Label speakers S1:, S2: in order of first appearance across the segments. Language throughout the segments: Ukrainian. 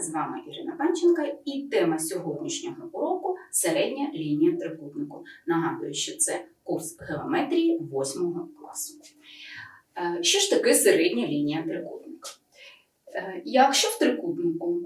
S1: З вами Ірина Панченка і тема сьогоднішнього уроку середня лінія трикутнику. Нагадую, що це курс геометрії 8 класу. Е, Що ж таке середня лінія трикутника? Е, Якщо в трикутнику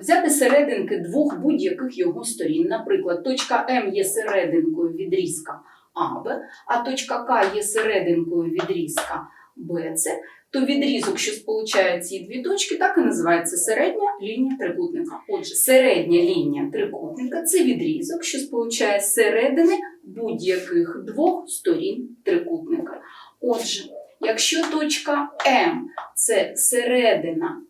S1: взяти серединки двох будь-яких його сторін, наприклад, точка М є серединкою відрізка АБ, а точка К є серединкою відрізка БЦ, то відрізок, що сполучає ці дві точки, так і називається середня лінія трикутника. Отже, середня лінія трикутника це відрізок, що сполучає середини будь-яких двох сторін трикутника. Отже, якщо точка М це середина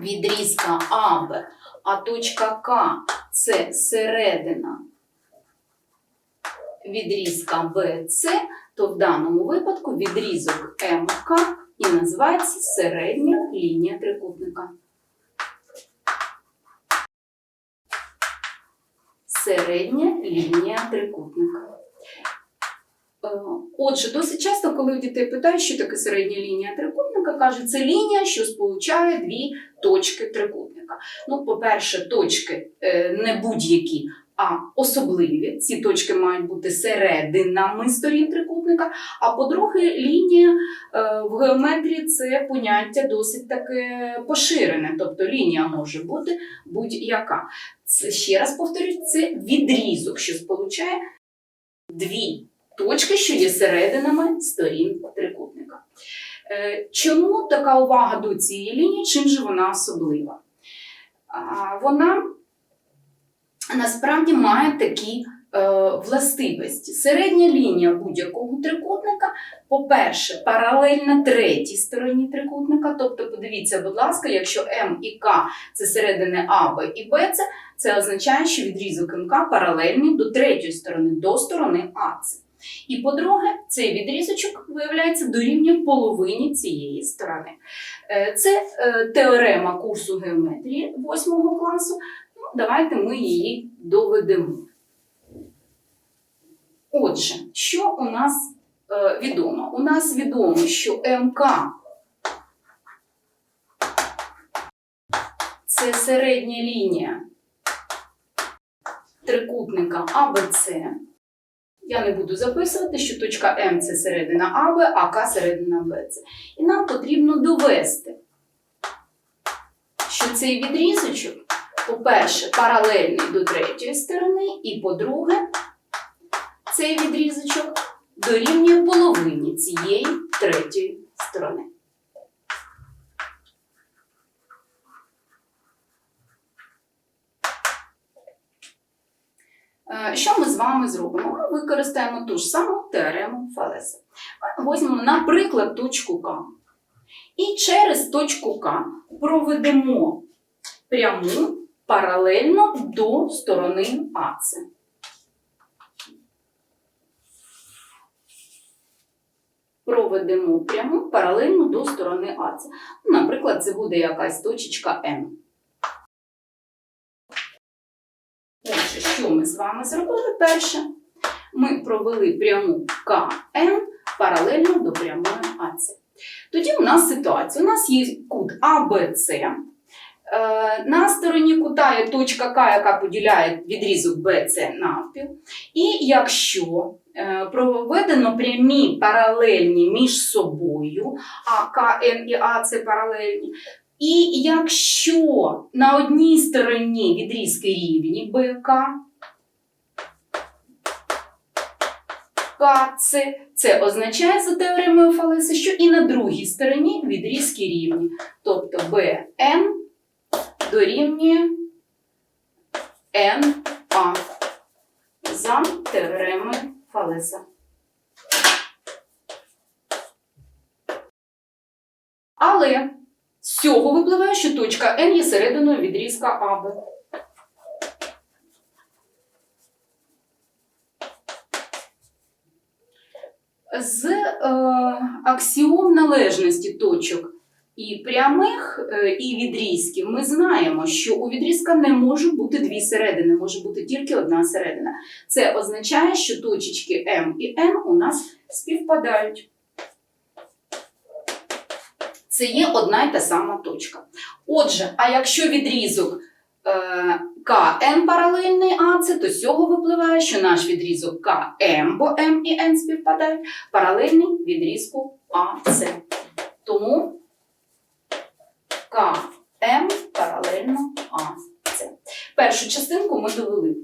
S1: відрізка АБ, а точка К це середина відрізка БЦ, то в даному випадку відрізок МК і називається середня лінія трикутника. Середня лінія трикутника. Е, Отже, досить часто, коли у дітей питають, що таке середня лінія трикутника, кажуть, це лінія, що сполучає дві точки трикутника. Ну, по-перше, точки е, не будь-які, а особливі. Ці точки мають бути серединами сторін трикутника. А по-друге, лінія е, в геометрії це поняття досить таке поширене. Тобто лінія може бути будь-яка. Ще раз повторюю, це відрізок, що сполучає дві точки, що є серединами сторін трикутника. Е, Чому така увага до цієї лінії? Чим же вона особлива? Вона насправді має такі е, властивості. Середня лінія будь-якого трикутника, по-перше, паралельна третій стороні трикутника. Тобто, подивіться, будь ласка, якщо М і К це середини А, Б і Б, це, це означає, що відрізок МК паралельний до третьої сторони, до сторони АЦ. І по-друге, цей відрізочок виявляється дорівнює половині цієї сторони. Е, Це е, теорема курсу геометрії 8 класу. Ну, давайте ми її доведемо. Отже, що у нас е, відомо? У нас відомо, що МК це середня лінія трикутника АБЦ. Я не буду записувати, що точка М це середина АБ, а К середина БЦ. І нам потрібно довести, що цей відрізочок, по-перше, паралельний до третьої сторони, і по-друге, цей відрізочок дорівнює половині цієї третьої сторони. Е, Що ми з вами зробимо? Ми використаємо ту ж саму теорему Фалеса. Ми Візьмемо, наприклад, точку К. І через точку К проведемо пряму паралельно до сторони АЦ. Проведемо пряму паралельно до сторони АЦ. Наприклад, це буде якась точечка М. Отже, що ми з вами зробили перше? Ми провели пряму КМ паралельно до прямої АЦ. Тоді у нас ситуація. У нас є кут АБЦ. Е, На стороні кута є точка К, яка поділяє відрізок БЦ навпіл. І якщо е, проведено прямі паралельні між собою, а КН і АЦ паралельні, і якщо на одній стороні відрізки рівні БК, КЦ, це означає за теоремою Фалеса, що і на другій стороні відрізки рівні. Тобто БН дорівнює НА за теоремою Фалеса. Але з цього випливає, що точка Н є серединою відрізка АБ. З е, аксіом належності точок і прямих, е, і відрізків ми знаємо, що у відрізка не може бути дві середини, може бути тільки одна середина. Це означає, що точечки М і Н у нас співпадають. це є одна й та сама точка. Отже, а якщо відрізок е, КН паралельний АЦ, то з цього випливає, що наш відрізок КМ, бо М і Н співпадають, паралельний відрізку АЦ. Тому КМ паралельно АЦ. Першу частинку ми довели.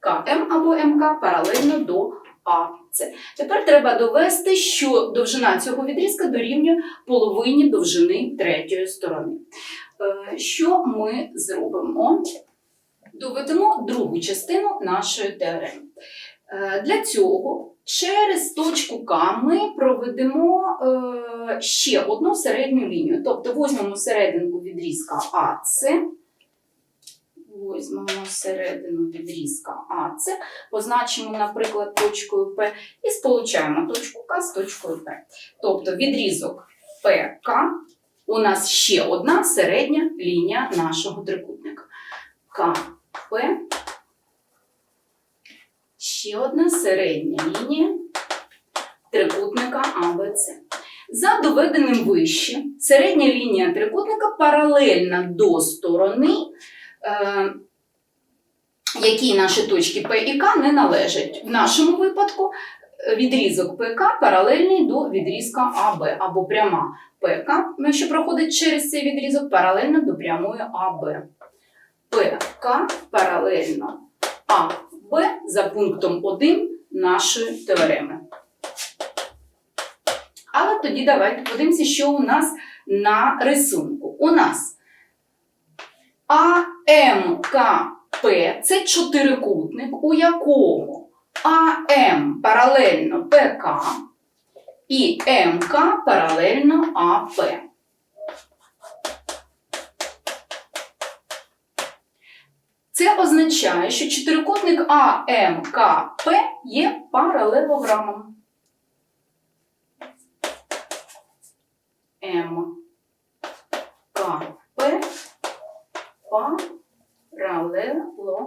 S1: КМ або МК паралельно до АЦ. Тепер треба довести, що довжина цього відрізка дорівнює половині довжини третьої сторони. Е, Що ми зробимо? Доведемо другу частину нашої теореми. Е, Для цього через точку К ми проведемо е, ще одну середню лінію. Тобто візьмемо серединку відрізка АЦ, візьмемо середину відрізка АЦ, позначимо, наприклад, точкою П і сполучаємо точку К з точкою П. Тобто відрізок ПК у нас ще одна середня лінія нашого трикутника. КП ще одна середня лінія трикутника АБЦ. За доведеним вище, середня лінія трикутника паралельна до сторони, е, якій наші точки П і К не належать. В нашому випадку е, відрізок ПК паралельний до відрізка АБ або пряма ПК, що проходить через цей відрізок, паралельно до прямої АБ. ПК паралельно АБ за пунктом 1 нашої теореми. Але тоді давайте подивимося, що у нас на рисунку. У нас АМКП це чотирикутник, у якого АМ паралельно ПК і МК паралельно АП. Це означає, що чотирикутник АМКП є паралелограмом. МКП паралелограм.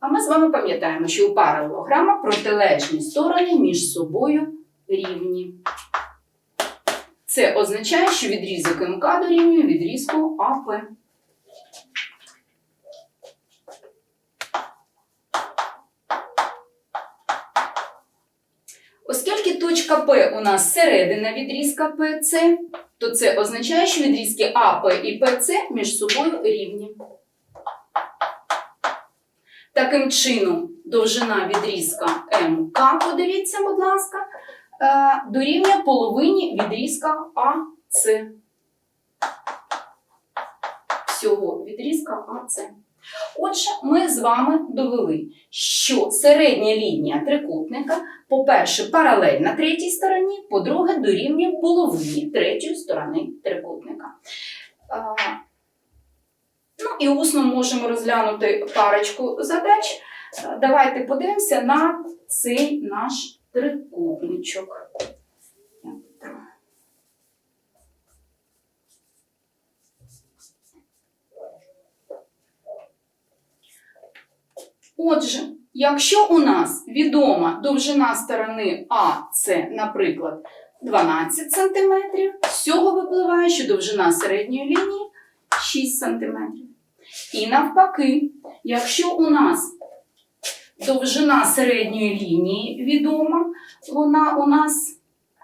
S1: А ми з вами пам'ятаємо, що у паралелограма протилежні сторони між собою рівні. Це означає, що відрізок МК дорівнює відрізку АП. Точка П у нас середина відрізка ПЦ, то це означає, що відрізки АП і ПЦ між собою рівні. Таким чином, довжина відрізка МК, подивіться, будь ласка, е, дорівнює половині відрізка АЦ. Всього відрізка АЦ. Отже, ми з вами довели, що середня лінія трикутника, по-перше, паралельна третій стороні, по-друге, дорівнює половині третьої сторони трикутника. Ну і усно можемо розглянути парочку задач. Давайте подивимося на цей наш трикутничок. Отже, якщо у нас відома довжина сторони АС, наприклад, 12 см, з цього випливає, що довжина середньої лінії 6 см. І навпаки, якщо у нас довжина середньої лінії відома, вона у нас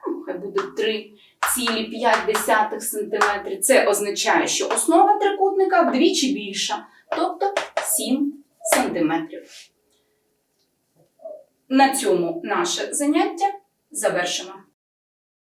S1: ну, хай буде 3,5 см, це означає, що основа трикутника вдвічі більша, тобто 7 сантиметрів. На цьому наше заняття завершено.